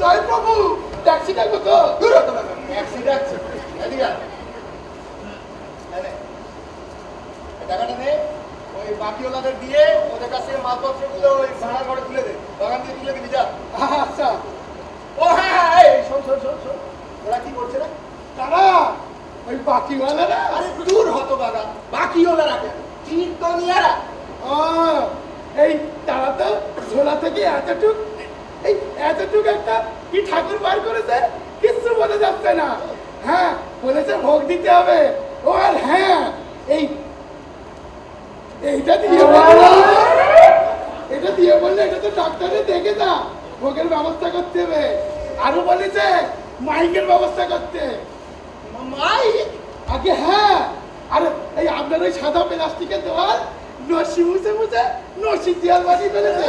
জয় প্রভু ট্যাক্সি ডাকবো তো দূর হতে পারবে ট্যাক্সি ডাকছে এদিকে আয়। এই নে। এই টাকাটা নে। ওই বাকিওয়ালাদের দিয়ে ওদের কাছ মালপত্রগুলো ওই ভাড়া ঘরে তুলে দে। বাগান দিয়ে তুলে দিবি যা। আচ্ছা। ও হ্যাঁ হ্যাঁ শোন শোন শোন শোন। ওরা কি করছে না তারা ওই বাকিওয়ালারা? আরে দূর হতো বাগান বাকিওয়ালারা কেন কীর্তনিয়ারা ও, এই তারা তো ঝোলা থেকে এতটুক, এই এতটুক একটা কি ঠাকুর বার করেছে? কিচ্ছু বোঝা যাচ্ছে না। হ্যাঁ বলেছে ভোগ দিতে হবে। ও আর হ্যাঁ এই, এইটা দিয়ে এটা দিয়ে বললে এটা তো ডাক্তারে দেখে যা, ভোগের ব্যবস্থা করতে হবে। আরও বলেছে, মাইকের ব্যবস্থা করতে। মাই আগে হ্যাঁ আর এই আপনার ওই সাদা প্লাস্টিকের দেওয়াল? নসি মুছে মুছে নসি দেওয়াল বানিয়ে ফেলেছে।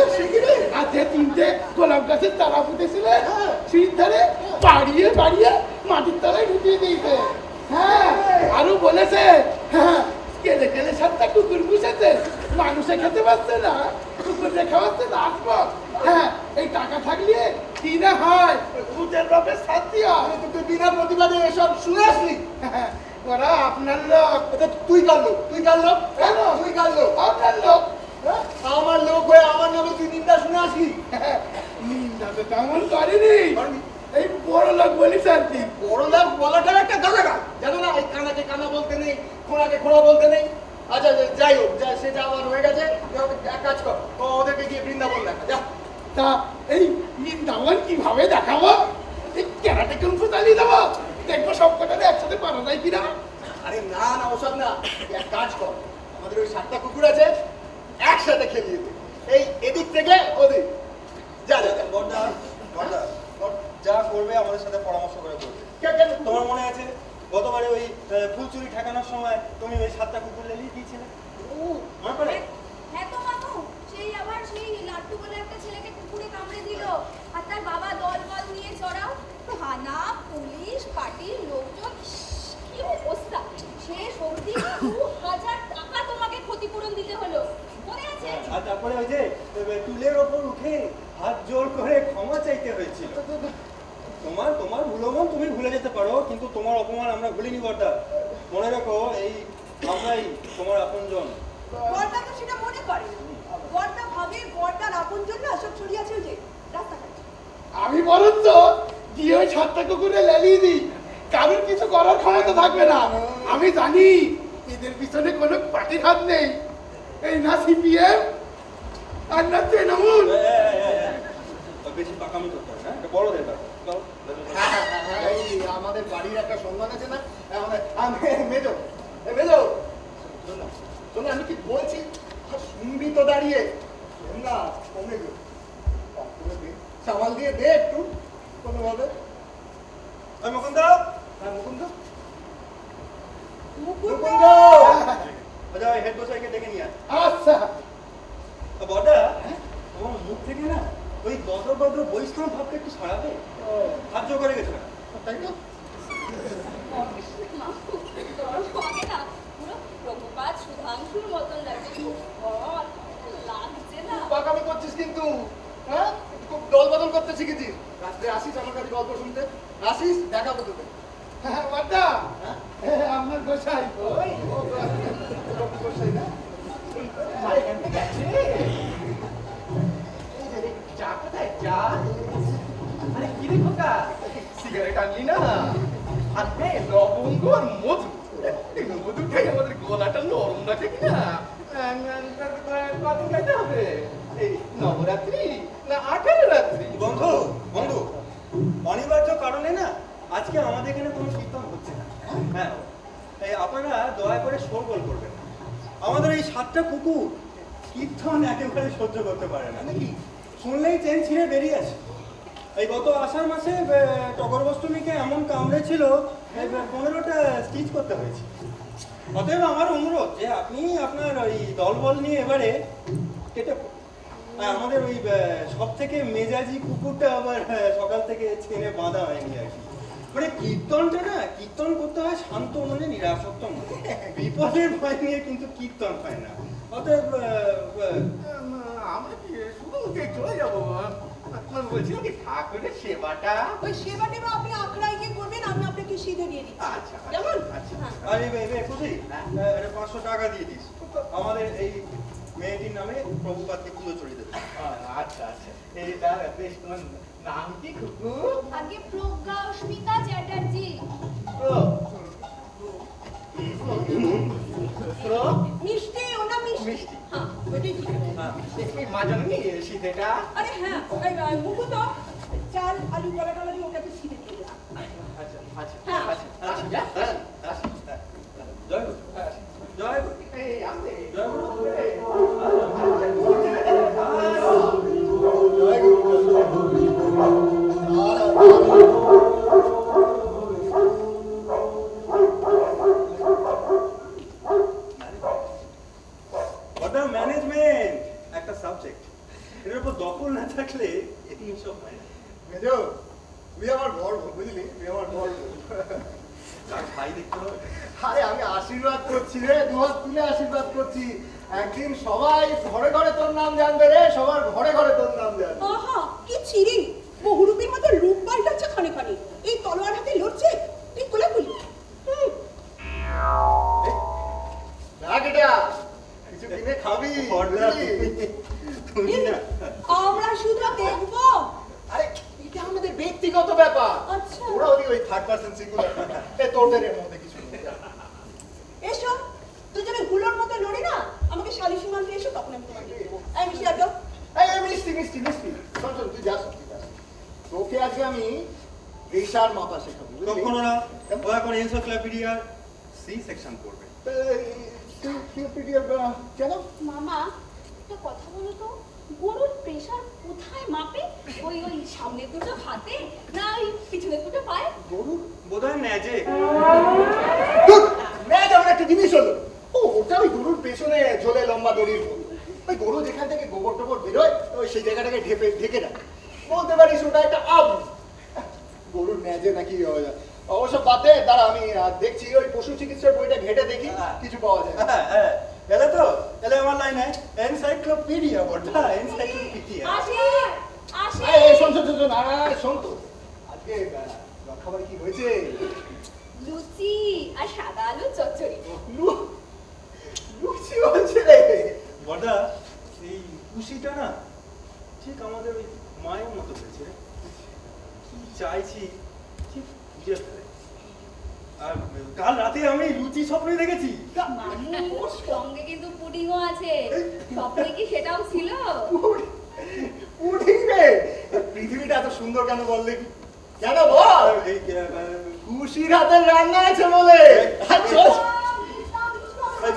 আর তিনটে গোলাপ গাছের চারা পুঁতেছিলেন সিঁড়ির ধারে বাড়িয়ে বাড়িয়ে মাটির তলায় ঢুকিয়ে দিয়েছে। হ্যাঁ আরও বলেছে হ্যাঁ কেলে কেলে সাতটা কুকুর পুষেছে। মানুষে খেতে পারছে না কুকুরে খাওয়াচ্ছে না আসব। হ্যাঁ এই টাকা থাকলে কি না হয়। ভূতের বাপের শান্তি হয়। তুই বিনা প্রতিবাদে এসব শুনে আসলি। হ্যাঁ, ওরা আপনার লোক তুই কার লোক? তুই কার লোক? কেন? তুই কার লোক? আপনার লোক। হ্যাঁ? আমার লোক হয়ে আমার নামে তুই নিন্দা শুনে আসলি? নিন্দা তো তেমন করেনি? এই বড় লোক বলিস আর কি। বড় লোক বলাটার একটা দরকার। জানো না, এই কানাকে কানা বলতে নেই, খোঁড়াকে খোঁড়া বলতে নেই। আচ্ছা যাই হোক, যা সেটা আমার হয়ে গেছে। এক কাজ কর। ওদেরকে গিয়ে বৃন্দাবন দেখা। যা। তা, এই বৃন্দাবন কীভাবে দেখাবো? এই ক্যারাটে কুম্ফু চালিয়ে দেবো? দেখব সব কটারে একসাথে পারা যায় কিনা? আরে না না ওসব না। এক কাজ কর আমাদের ওই সাতটা কুকুর আছে একসাথে খেলিয়ে দে। এই এদিক থেকে ওদিক। যা যা বড়দা বড়দা যা করবে আমাদের সাথে পরামর্শ করে করবে। তোমার মনে আছে গতবারে ওই ফুলচুরি ফুল চুরি ঠেকানোর সময় তুমি ওই সাতটা কুকুর লেলিয়ে দিয়েছিলে মনে পড়ে হ্যাঁ তো মামু সেই আবার সেই লাট্টু বলে একটা ছেলেকে কুকুরে কামড়ে দিল আর তার বাবা দল বল নিয়ে চড়াও থানা পুলিশ পার্টির লোকজন ইস, কি অবস্থা শেষ অবধি দু হাজার টাকা তোমাকে ক্ষতিপূরণ দিতে হলো মনে আছে আর তারপরে ওই যে আহ, টুলের ওপর উঠে হাত জোর করে ক্ষমা চাইতে হয়েছিল তোমার তোমার ভুলমন তুমি ভুলে যেতে পারো কিন্তু তোমার অপমান আমরা ভুলিনি বর্দা মনে রাখো এই আমরাই তোমার আপনজন গড়দা তো সেটা মনে করে না গড়দা ভাবে গড়দার আপন জন্য সব ছড়িয়ে চলছে রাস্তাঘাটে আমি বরং তো দিয়ে ওই সাতটা কুকুরে লেলিয়ে দিই কারোর কিছু করার ক্ষমতা থাকবে না আমি জানি এদের পিছনে কোনো পার্টির হাত নেই। এই না সিপিএম আর না তৃণমূল বেশি পাকামি করতে হবে আমাদের বাড়ির একটা সম্মান আছে না? আমি- মেজো মেজো। শোন কি বলছি? শুনবি তো দাঁড়িয়ে। না করে সামাল দিয়ে দে একটু কোনোভাবে। মুকুন্দ। হ্যাঁ মুকুন্দ। মুকুন্দ! আচ্ছা হেড ডেকে নিয়ে আচ্ছা। তা বড়দা তোমার মুখ থেকে না ওই গদর গদর একটু সরাবে। সাহায্য করে গেছো না? তাই তো? পাকামি করছিস কিন্তু হ্যাঁ? খুব দল বদল করতে শিখেছিস। রাত্রে আসিস আমার কাছে গল্প শুনতে। আসিস? দেখাবো তোকে। হ্যাঁ হ্যাঁ গোসাই ওই ও লোক বসাই না ভাই এখান থেকে আছে এই যে রে, চা কোথায় চা আরে কি রে খোকা সিগারেট আনলি না আনবে লবঙ্গ আর মধু মধু খাই আমাদের গলাটা নরম রাখে কিনা কত নবরাত্রি না আঠারো রাত্রি বন্ধু বন্ধু অনিবার্য কারণে না আজকে আমাদের এখানে কোনো কীর্তন হচ্ছে না। হ্যাঁ এই আপনারা দয়া করে শোরগোল করবেন আমাদের এই সাতটা কুকুর কীর্তন একেবারে সহ্য করতে পারে না। নাকি? শুনলেই চেন ছিঁড়ে বেরিয়ে আসে। এই গত আষাঢ় মাসে আহ, টগর বষ্টমীকে এমন কামড়েছিল পনেরোটা স্টিচ করতে হয়েছে। অতএব আমার অনুরোধ যে আপনি আপনার ওই দলবল নিয়ে এবারে কেটে আমাদের ওই সব থেকে মেজাজি কুকুরটা আবার সকাল থেকে ছেড়ে বাঁধা হয়নি আর কি। মানে কীর্তনটা না কীর্তন করতে হয় শান্ত মনে নিরাসক্ত মনে। বিপদের ভয় নিয়ে কিন্তু কীর্তন হয় না। অতএব কি শুধু চলে যাব? বলছিলাম কি ঠাকুরের সেবাটা? ওই সেবা আপনি আখড়ায় গিয়ে করবেন আমি আপনাকে সিধে দিয়ে দিচ্ছি। আচ্ছা, আচ্ছা, কেমন আচ্ছা। হ্যাঁ। আরে বে খুশি? পাঁচশো টাকা দিয়ে দিস। আমাদের এই মেয়েটির নামে প্রভুপাতকে পুজো চড়িয়ে দেবে। আচ্ছা আচ্ছা। এইটা বেশ তোমার নাম কি খুকু আগে প্রজ্ঞা অস্মিতা চ্যাটার্জি মিষ্টি ওনা মিষ্টি। হ্যাঁ ঠিক আছে। হ্যাঁ আরে হ্যাঁ ওই, চাল আলু কলা টলা দিয়ে একটু সিধে দিয়ে আচ্ছা আচ্ছা হ্যাঁ। আচ্ছা আচ্ছা হ্যাঁ, জয় জয় জয় ওই থার্ড পার্সন সিঙ্গুলার এ তোদের এর মধ্যে কিছু। এসো দুজনে হুলোর মতো লড়ি না? আমাকে শালিশি মানতে এসো তখন আমি তোমাকে এই মিষ্টি দাও। এই এই মিষ্টি মিষ্টি মিষ্টি। শোন শোন তুই যাস তোকে আজকে আমি রেশার মাপা শেখাবো? কখনো না। ও এখন এনসাইক্লোপিডিয়ার সি সেকশন আহ, কেন? মামা একটা কথা বলো তো। গরুর প্রেশার কোথায় মাপে? ওই ওই সামনে দুটো হাতে না ওই পিছনে দুটো পায়ে? গরুর বোধহয় ন্যাজে ধুর, ম্যাচ এমন একটা জিনিস হলো। ও ওটা ওই গরুর পেছনে ঝোলে লম্বা দড়ির। ওই গরু যেখান থেকে গোবর টোবর বেরোয় ওই সেই জায়গাটাকে ঢেপে ঢেকে রাখে বলতে পারিস ওটা একটা আব গরুর ন্যাজে নাকি হয়। অবশ্য বাদে দাঁড়া আমি দেখছি ওই পশু চিকিৎসার বইটা ঘেটে দেখি কিছু পাওয়া যায়। হ্যাঁ হ্যাঁ। এলে তো এলে আমার লাইনে এনসাইক্লোপিডিয়া বড়টা এনসাইক্লোপিডিয়া আসি আসি। এই, শোন শোন শোন, শোন শোন তো। আজকে খাবার কি হয়েছে? লুচি আর সাদা আলু চচ্চড়ি। লু- লুচি বলছে রে। বড়দা এই খুশিটা না ঠিক আমাদের ওই মায়ের মতো হয়েছে। কি চাইছি ঠিক বুঝে আর কাল রাতে আমি লুচি স্বপ্নে দেখেছি। মামু সঙ্গে কিন্তু পুডিংও আছে। স্বপ্নে কি সেটাও ছিল? পুডিং রে পৃথিবীটা এত সুন্দর কেন বললে? কেন বল? আহ, খুশির হাতের রান্না আছে বলে। চল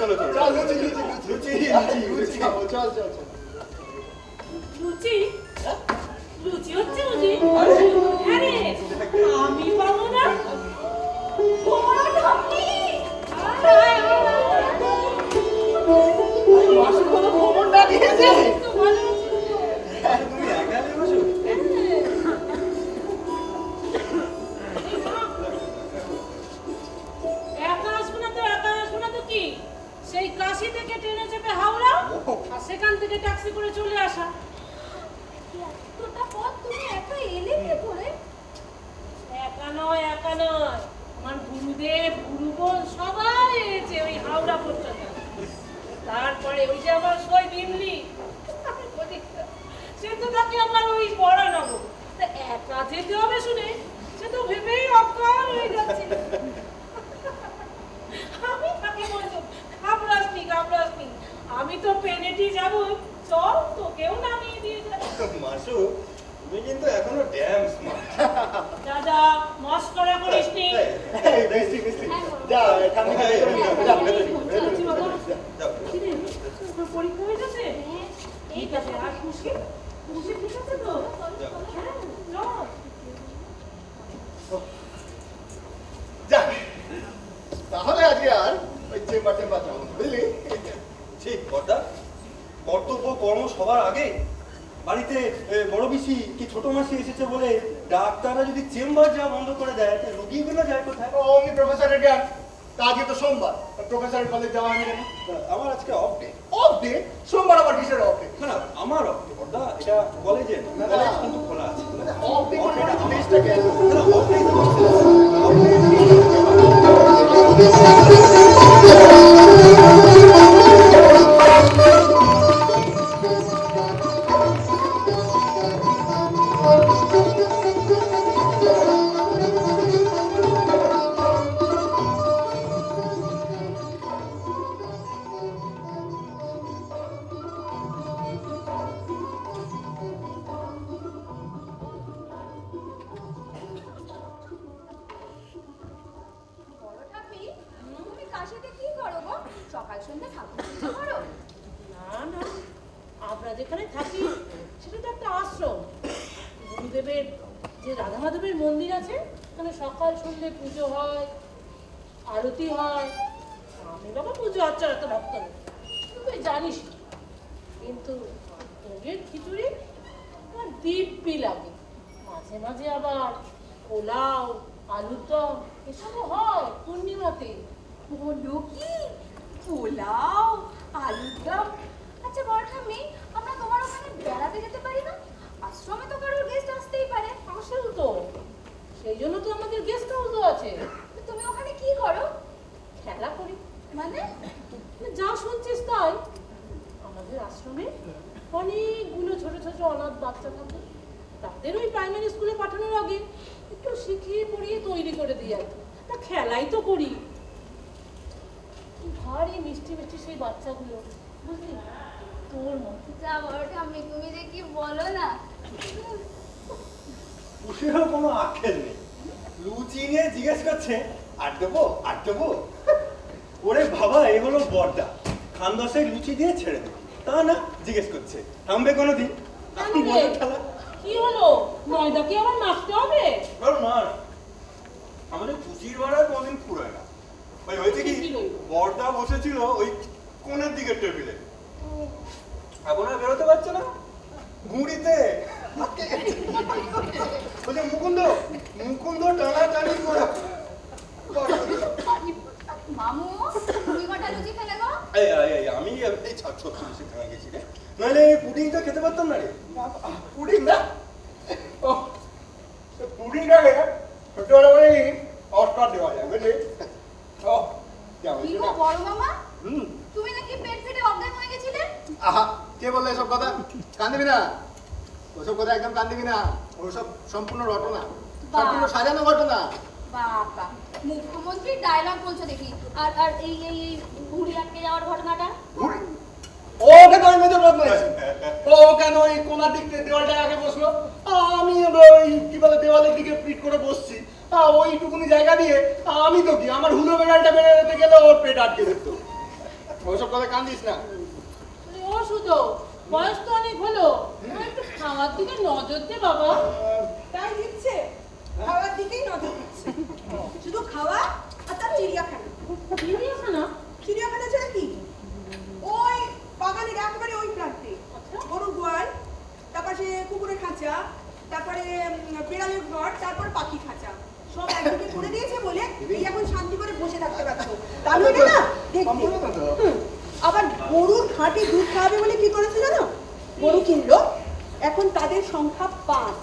চলো। চলো চল লুচি লুচি লুচি লুচি লুচি চল চল চল। লুচি? লুচি হচ্ছে বুঝি? আরে। আমি পাবো না তো সেই কাশি থেকে ট্রেনে চেপে হাওড়া আর সেখান থেকে ট্যাক্সি করে চলে আসা। এতটা পথ তুমি একা এলে কি করে? একা নয় একা নয়। আমার গুরুদেব গুরু সবাই এসেছে ওই হাওড়া পর্যন্ত তারপরে ওই যে আমার সই বিমলি সে তো থাকে আমার ওই তা একা যেতে হবে শুনে সে তো ভেবেই অজ্ঞান হয়ে যাচ্ছে আমি তাকে আমি তো পেনেটি যাব চল তোকেও নামিয়ে দিয়ে মাসু তুমি কিন্তু এখনও ড্যাম স্মার্ট দাদা মস্করা করিস নি যা ঠান্ডা খাই যা ভেতরে ঢুক, ভেতরে যাচ্ছি ঢুক, বাবা। যা। যাও কিরে, তোর পরীক্ষা হয়ে গেছে হ্যাঁ, ঠিক আছে আর খুশি খুশি ঠিক আছে তো হ্যাঁ চল যাক, তাহলে আজকে আর ওই চেম্বার টেম্বার যাব না, বুঝলি ঠিক বড়দা কর্তব্য কর্ম সবার আগে বাড়িতে এ, বড় পিসি কি ছোট মাসি এসেছে বলে ডাক্তাররা যদি চেম্বার যা বন্ধ করে দেয় তাহলে রুগীগুলো যায় কোথায়? ও অমনি প্রফেসরের জ্ঞান। তা আজকে তো সোমবার। প্রফেসর কলেজ যাওয়া হয়নি আমার আজকে অফ আরতি হয়। আমি বাবা পুজো আচ্ছা এত ভক্ত নেই। তুই জানিস কিন্তু ভোগের খিচুড়ি আমার দিব্যি লাগে। মাঝে মাঝে আবার পোলাও, আলুর দম, এসবও হয় পূর্ণিমাতে। বলো কি? পোলাও, আলুর দম? আচ্ছা বড় ঠাম্মি, আমরা তোমার ওখানে বেড়াতে যেতে পারি না? আশ্রমে তো কারোর গেস্ট আসতেই পারে, আসেও তো। সেই জন্য তো আমাদের গেস্ট হাউসও আছে। কি করো? খেলা করি। মানে? যা শুনছিস তাই। আমাদের আশ্রমে অনেকগুলো ছোট ছোট অনাথ বাচ্চা থাকে। তাদের ওই প্রাইমারি স্কুলে পাঠানোর আগে একটু শিখিয়ে পড়িয়ে তৈরি করে দিই আর তা খেলাই তো করি। কি ভারী মিষ্টি মিষ্টি সেই বাচ্চাগুলো বুঝলি? তোর মতো। যা বড় ঠাম্মি তুমি যে কি বলো না? কোনো আক্ষেপ নেই। লুচি নিয়ে জিজ্ঞেস করছে আর দেবো আর দেবো। ওরে বাবা এ হলো বর্দা। খান দশেক লুচি দিয়ে ছেড়ে দেবে। তা না জিজ্ঞেস করছে। থামবে কোনো দিন কি হলো? ময়দা কি আবার মাখতে হবে? আমাদের পুচির ভাড়া কোনদিন ফুরায় না। ওই হয়েছে কি বর্দা বসেছিল ওই কোণের দিকের টেবিলে। এখন আর বেরোতে পারছে না। ঘুড়িতে মুকুন্দ মুকুন্দ টানা টানি করে মামু তুমি কটা লুচি খেলে গো এই, এই, এই, আমি এই ছ- ছত্রিশ সেখানে গেছি রে নাহলে পুডিংটা খেতে পারতাম না রে পুডিং না ও পুডিংটাকে ছোট করে অস্কার দেওয়া যায় বুঝলি ও বড় মামা হুম তুমি নাকি পেট ফেটে অজ্ঞান হয়ে গেছিলে আহা কে বললে এসব কথা কান্দিবি না ওসব কথা একদম কান্দিবি না ওসব সম্পূর্ণ ঘটনা সম্পূর্ণ সাজানো ঘটনা বাবা মুখ্যমন্ত্রীর ডায়লগ বলছো দেখি আর আর এই এই ঘুড়ি আটকে যাওয়ার ঘটনাটা ঘুরে ও কেন ওই মেজর বদমাইশ ও কেন ওই কোনার দিক থেকে দেওয়ালটা আগে বসল? আমি ওই কি বলে দেওয়ালের দিকে পিট করে বসছি। আ, ওইটুকুনি জায়গা দিয়ে আমি তো কি আমার হুলো বেড়ালটা বেড়ে যেতে গেলে ওর পেট আটকে যেত। ওসব কথা কান্দিস না। ও শুধু বয়স তো অনেক হলো। একটু খাওয়ার দিকে নজর দে বাবা। তাই দিচ্ছে। খাওয়ার দিকেই নজর দিচ্ছে। শুধু খাওয়া আর তার চিড়িয়াখানা। চিড়িয়াখানা? চিড়িয়াখানা ছাড়া কি? বাগানের একেবারে ওই প্রান্তে। আচ্ছা। গরু গোয়াল তারপর সে কুকুরের খাঁচা তারপরে বিড়ালের ঘর তারপর পাখি খাঁচা। সব একদিকে করে দিয়েছে বলে এই এখন শান্তি করে বসে থাকতে পারছ তা নইলে না দেখতে। আবার গরুর খাঁটি দুধ খাওয়াবে বলে কি করেছে জানো? গরু কিনলো। এখন তাদের সংখ্যা পাঁচ।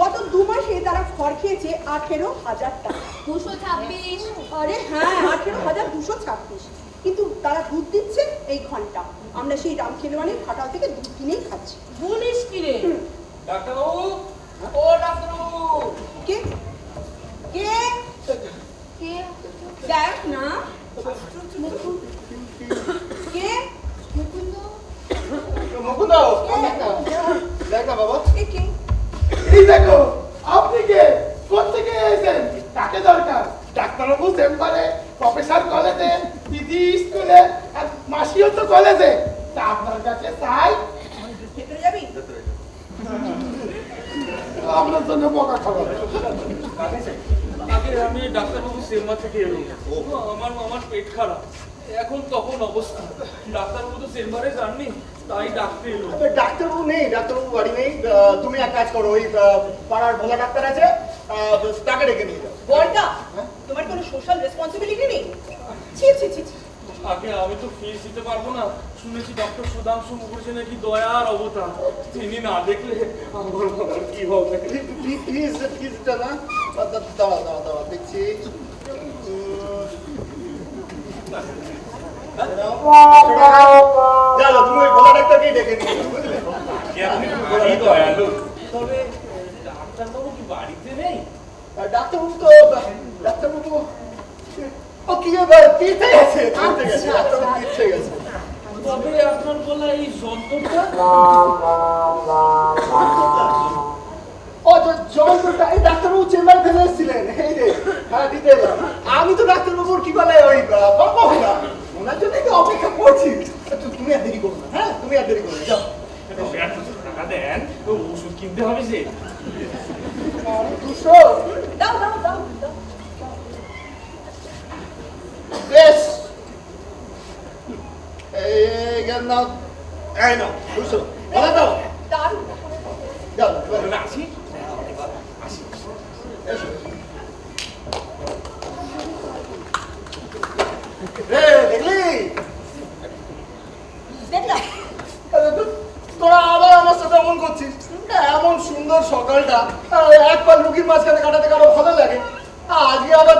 গত দু মাসে তারা খড় খেয়েছে আঠেরো হাজার টাকা। দুশো ছাব্বিশ। আরে হ্যাঁ আঠেরো হাজার দুশো ছাব্বিশ। কিন্তু তারা দুধ দিচ্ছে এই ঘণ্টা আমরা সেই রাম খেলোয়ানের খাটাল থেকে দুধ কিনেই খাচ্ছি। বলিস কি রে ডাক্তারবাবু ও ডাক্তারবাবু। কে? কে? কে? দেখ না। কে? মুকুন্দ। মুকুন্দ দেখ না বাবা। কে? এই দেখো আপনি কে? কোথেকে এসেছেন? কাকে দরকার? ডাক্তারবাবু চেম্বারে প্রফেসর কলেজে দিদি স্কুলে আর মাসিও তো কলেজে। তা আপনার কাছে তাই ভেতরে যাবি আপনার জন্য বকা খাবার আগে আমি ডাক্তারবাবু চেম্বার থেকে এলো আমার আমার পেট খারাপ। এখন তখন অবস্থা। ডাক্তারবাবু তো চেম্বারে যাননি তাই ডাকতে এলো। আবে, ডাক্তারবাবু নেই ডাক্তারবাবু বাড়ি নেই। তুমি এক কাজ করো ওই পাড়ার ভোলা ডাক্তার আছে আহ, তাকে ডেকে নিয়ে যাও। তোমার কোনো সোশ্যাল রেসপন্সিবিলিটি নেই? ছি ছি ছি ছি। আগে আমি তো ফিস দিতে পারব না। শুনেছি ডক্টর সুধাংশু মুখার্জি নাকি দয়ার অবতার। তিনি না দেখলে আমার বাবার কি হবে? প্লিজ প্লিজটা না দাঁড়া। দাঁড়া দাঁড়া দেখছি। জানো তুমি ওই গলা ডাক্তারকেই ডেকে নিয়ে বুঝলে? কি আপনি দয়ালু। তবে ডাক্তারবাবু কি বাড়িতে নেই? ডাক্তারবাবু তো ডাক্তারবাবু ও কি তীর্থে গেছে? তীর্থে গেছে ডাক্তারবাবু তীর্থে গেছে। তবে আপনার বলা এই যন্ত্রটা ও তো জয়ন্তটা এই ডাক্তারবাবু চেম্বারে ফেলে এসেছিলেন। এই রে হ্যাঁ দিতে আমি তো ডাক্তারবাবুর কি বলে ওই না। ওনার জন্য তো অপেক্ষা করছি? তুমি আর দেরি করো না হ্যাঁ? তুমি আর দেরি করো যাও। টাকা দেন ওষুধ কিনতে হবে যে। দুশো দাও দাও দাও দাও বেশ এই গেল নাও এই নাও দুশো বলে দাও যাও এবার আসি এসো দেখলি তোরা আবার আমার সাথে এমন করছিস এমন সুন্দর সকালটা এক পাল রুগীর মাঝখানে কাটাতে কারও ভালো লাগে? আজকে আবার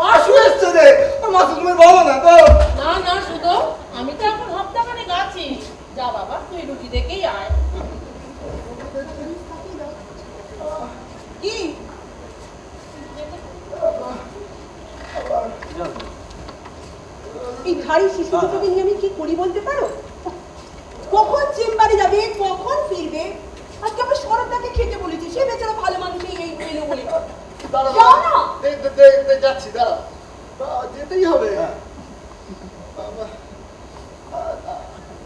মাসু এসছে রে মাসু তুমি বলো না তো না না শুধু আমি তো এখন হপ্তাখানে আছি। যা বাবা তুই দেখেই আয়। কি? এই ধাড়ি শিশু দুটোকে নিয়ে আমি কি করি বলতে পারো? কখন চেম্বারে যাবে কখন ফিরবে? আজকে আমার শরৎদাকে খেতে বলেছি। সে বেচারা ভালো মানুষ এই এলো বলে। যাও না। যাচ্ছি যেতেই হবে। আ-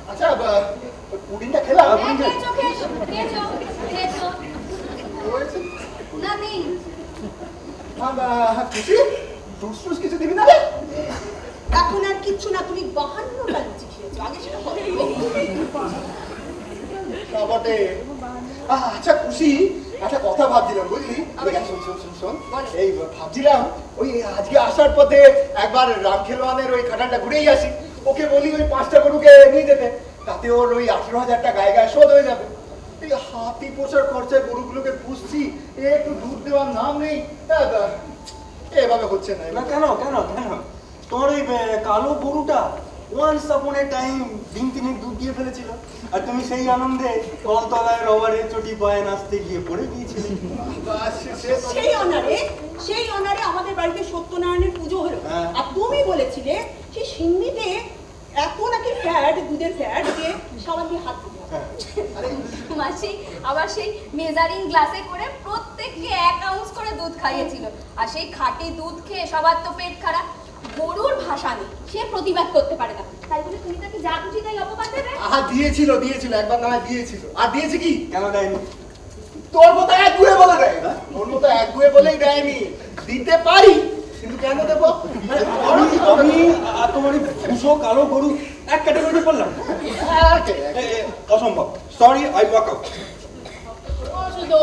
আচ্ছা পুডিংটা খেলাম। হ্যাঁ, খুশি? জুস টুস কিছু দিবি না? এখন আর কিচ্ছু না তুমি বাহান্নটা লুচি খেয়েছো। আগে সেটা বটে। আচ্ছা খুশি। একটা কথা ভাবছিলাম বুঝলি? শোন শোন শোন শোন এই ভাবছিলাম ওই আজকে আসার পথে একবার রামখেলোয়ানের ওই খাটালটা ঘুরেই আসি। ওকে বলি ওই পাঁচটা গরুকে নিয়ে যেতে। তাতে ওর ওই আঠেরো হাজার টাকা গায়ে গায়ে শোধ হয়ে যাবে। এই হাতি পোষার খরচায় গরুগুলোকে পুষছি এ একটু দুধ দেওয়ার নাম নেই। এভাবে হচ্ছে না। না কেন কেন কেন? তোমার ওই কালো গরুটা ওয়ান্স আপন এ টাইম দিন তিনেক দুধ দিয়ে ফেলেছিল। আর তুমি সেই আনন্দে কলতলায় রবারে চটি পায়ে নাচতে গিয়ে পড়ে গিয়েছিলে। বাস, সে- সে তো- সেই অনারে সেই অনারে আমাদের বাড়িতে সত্যনারায়ণের পুজো হলো। আর তুমি বলেছিলে সেই সিন্নিতে এত নাকি ফ্যাট দুধের ফ্যাট যে হাত। মাসি আবার সেই মেজারিং গ্লাসে করে প্রত্যেককে এক আউন্স করে দুধ খাইয়েছিল। আর সেই খাঁটি দুধ খেয়ে সবার তো পেট খারাপ। গরুর ভাষা নেই। সে প্রতিবাদ করতে পারে না। তাই বলে তুমি তাকে যা খুশি তাই অপবাদ দেবে। আহা দিয়েছিল দিয়েছিল একবার না হয় দিয়েছিল। আর দিয়েছে কি? কেন দেয়নি? তোর মতো এক দুয়ে বলে দেয়। তোর মতো এক দুয়ে বলেই দেয়নি। দিতে পারি কিন্তু কেন দেবো? আমি আমি আর তোমার এই কালো গরু এক ক্যাটাগরি করলাম হ্যাঁ, কে? এ, এ, অসম্ভব। সরি আই ওয়াক আউট ও শুধু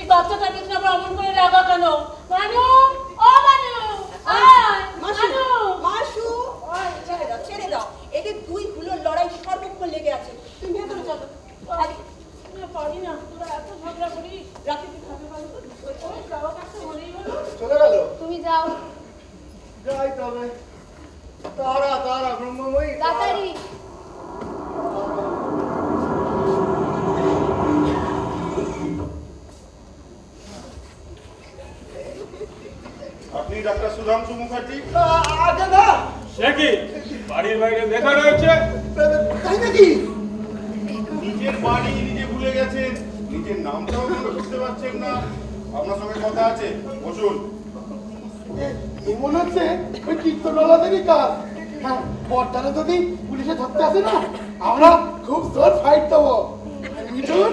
এই পিছনে আবার অমন করে লাগা কেন? মানু ও মানু মাসু মাসু। ছেড়ে দাও ছেড়ে দাও। এদের দুই হুলোর লড়াই সর্বক্ষণ লেগে আছে। তুমি ভেতরে চলো পারি না তোরা এত ঝগড়া করিস। রাতে কি খাবে বলো তো? ওই যাওয়া কাছে হলেই হলো। চলে গেল? তুমি যাও। যাই তবে। তারা তারা ব্রহ্মময়ী। তাড়াতাড়ি আপনি ডাক্তার সুধাংশু মুখার্জি। আগে না সে কি? বাড়ির বাইরে দেখা রয়েছে? তাই নাকি? নিজের বাড়ি নিজে ভুলে গেছেন নিজের নামটাও বুঝতে পারছেন না। আপনার সঙ্গে কথা আছে বসুন। মনে হচ্ছে ওই কীর্তনওয়ালাদেরই কাজ। হ্যাঁ বর্তারা যদি পুলিশে ধরতে আসে না? আমরা খুব জোর ফাইট দেবো মিঠুন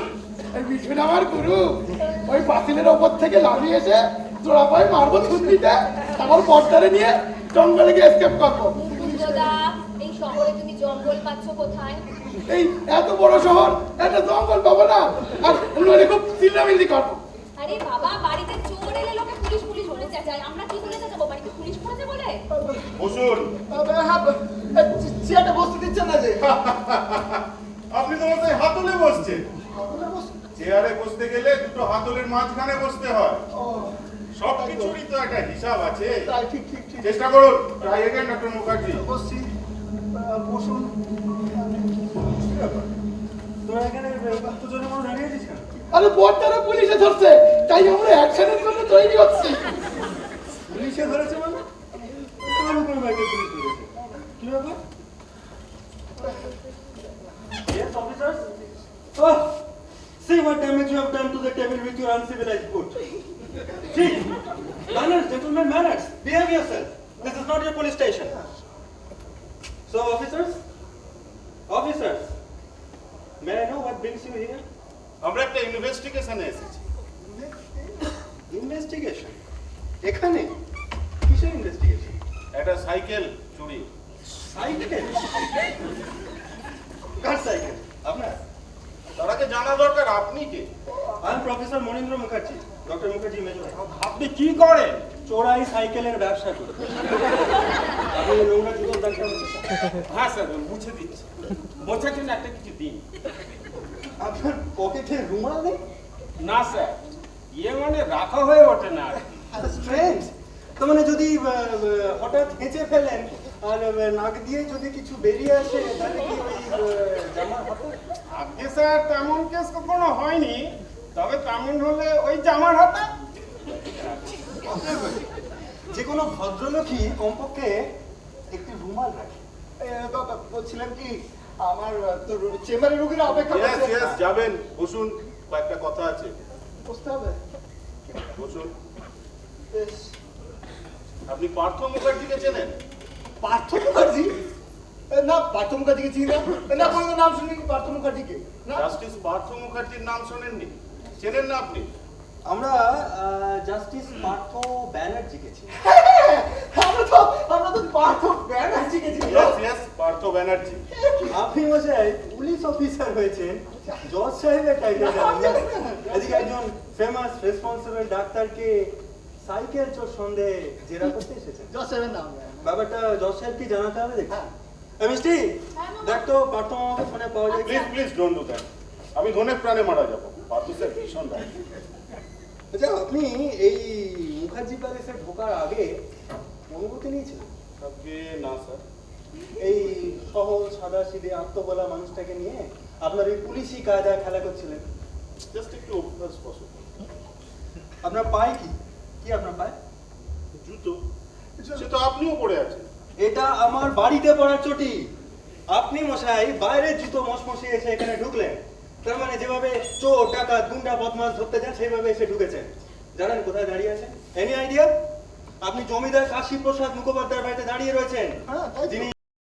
এই মিঠুন আমার গুরু। ওই পাতিলের ওপর থেকে লাফিয়ে এসে জোড়া পায়ে মারবো থুতনিতে আমার বর্তারে নিয়ে জঙ্গলে গিয়ে এসকেপ করব। এই শহরে তুমি জঙ্গল পাচ্ছ কোথায়? এই এত বড় শহর একটা জঙ্গল পাবো না। আর নইলে খুব চিল্লামিল্লি করব। আরে বাবা বাড়িতে চোর এলে লোকে পুলিশ পুলিশ বলে? বসুন। চেয়ারটা বসতে দিচ্ছেন না যে। আপনি তো মনে হাতলে বসছেন। চেয়ারে বসতে গেলে দুটো হাতলের মাঝখানে বসতে হয়। ও, সব কিছুরই তো একটা হিসাব আছে। তাই ঠিক ঠিক ঠিক। চেষ্টা করুন। ট্রাই এগেন ডক্টর মুখার্জি বসছি বসুন। তোরা এখানে কতজনের মানুষ দাঁড়িয়ে আছিস আরে বর্তারা পুলিশে ধরছে। তাই আমরা অ্যাকশনের জন্য তৈরি হচ্ছি। পুলিশে ধরেছে মানে? তোমার উপর বাইকে পুলিশ ধরেছে? কি ব্যাপার? Yes, officers. Oh, see what damage you have done to the table with your uncivilized foot. See, manners, gentlemen, manners. Behave yourself. This is not your police station. So, officers, officers, may I know what brings you here? আমরা একটা ইনভেস্টিগেশনে এসেছি investigation এখানে কিসের investigation একটা cycle চুরি cycle কার cycle আপনার তার আগে জানা দরকার আপনি কে আমি professor Manindra Mukherjee doctor Mukherjee major আপনি কি করেন? চোরাই সাইকেলের ব্যবসা করি। আপনি নোংরা জুতোর ব্যবসা হ্যাঁ স্যার মুছে দিচ্ছি। মোছার জন্য একটা কিছু দিন। আপনার পকেটে রুমাল নেই? না স্যার ইয়ে মানে রাখা হয়ে ওঠে না। স্ট্রেঞ্জ তো মানে যদি হঠাৎ হেঁচে ফেলেন আর নাক দিয়ে যদি কিছু বেরিয়ে আসে তাহলে কি ওই জামার আগে স্যার তেমন কেস কখনো হয়নি। তবে তেমন হলে ওই জামার হাতে? যে কোনো ভদ্রলোকই কমপক্ষে একটি রুমাল রাখে। বলছিলাম কি আমার তো চেম্বারে রুগীরা অপেক্ষা করছে। যাবেন। বসুন কয়েকটা কথা আছে। বসতে হবে? বসুন। বেশ। আপনি পার্থ মুখার্জিকে চেনেন? পার্থ মুখার্জি? না পার্থ মুখার্জিকে চিনি না। না কোনো নাম শুনি পার্থ মুখার্জিকে। না? জাস্টিস পার্থ মুখার্জির নাম শোনেননি? চেনেন না আপনি? আমরা জাস্টিস পার্থ ব্যানার্জিকে চিনি আমরা তো আমরা তো পার্থ ব্যানার্জিকে চিনি ইয়েস ইয়েস পার্থ ব্যানার্জি আপনি মশাই পুলিশ অফিসার হয়েছেন জজ সাহেবের টাইটেল এদিকে একজন ফেমাস রেসপন্সিবল ডাক্তারকে সাইকেল চোর সন্দেহে জেরা করতে এসেছেন। জজ সাহেবের নাম ব্যাপারটা জজ সাহেবকে জানাতে হবে দেখি। হ্যাঁ। মিষ্টি হ্যাঁ, দেখ তো পার্থ মামাকে ফোনে পাওয়া যায় please please don't do that আমি ধনে প্রাণে মারা যাব। পার্থ ভীষণ আচ্ছা আপনি এই মুখার্জি প্যালেসে ঢোকার আগে অনুমতি নিয়েছিলেন? আজকে না স্যার। এই সহজ সাদা সিধে আত্মবলা মানুষটাকে নিয়ে আপনার এই পুলিশি কায়দায় খেলা করছিলেন? জাস্ট একটু অভ্যাস পছন্দ আপনার পায়ে কি? কি আপনার পায়ে? জুতো। সে তো আপনিও পড়ে আছেন। এটা আমার বাড়িতে পড়ার চটি। আপনি মশাই বাইরের জুতো মশমশে এসে এখানে ঢুকলেন। তার মানে যেভাবে চোর টাকা গুন্ডা বদমাস ধরতে যান সেইভাবে এসে ঢুকেছেন জানেন কোথায় দাঁড়িয়ে আছেন এনি আইডিয়া আপনি জমিদার কাশী প্রসাদ মুখোপাধ্যায়ের বাড়িতে দাঁড়িয়ে রয়েছেন? হ্যাঁ, যিনি